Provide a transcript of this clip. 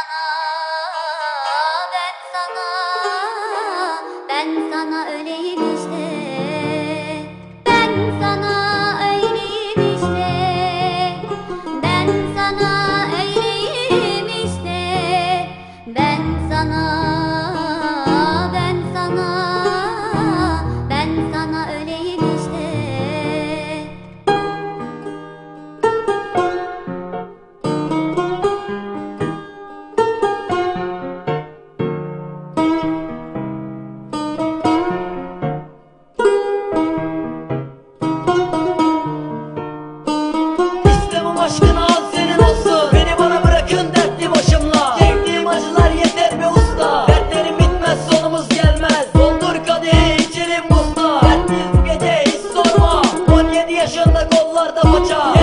sana, ben sana, ben sana öleyim işte. aşkın az senin olsun. Beni bana bırakın dertli başımla. Çektiğim acılar yeter mi usta. Dertlerim bitmez sonumuz gelmez. Doldur kadehi içelim usta. Dertli bu gece hiç sorma. 17 yaşında kollarda paça.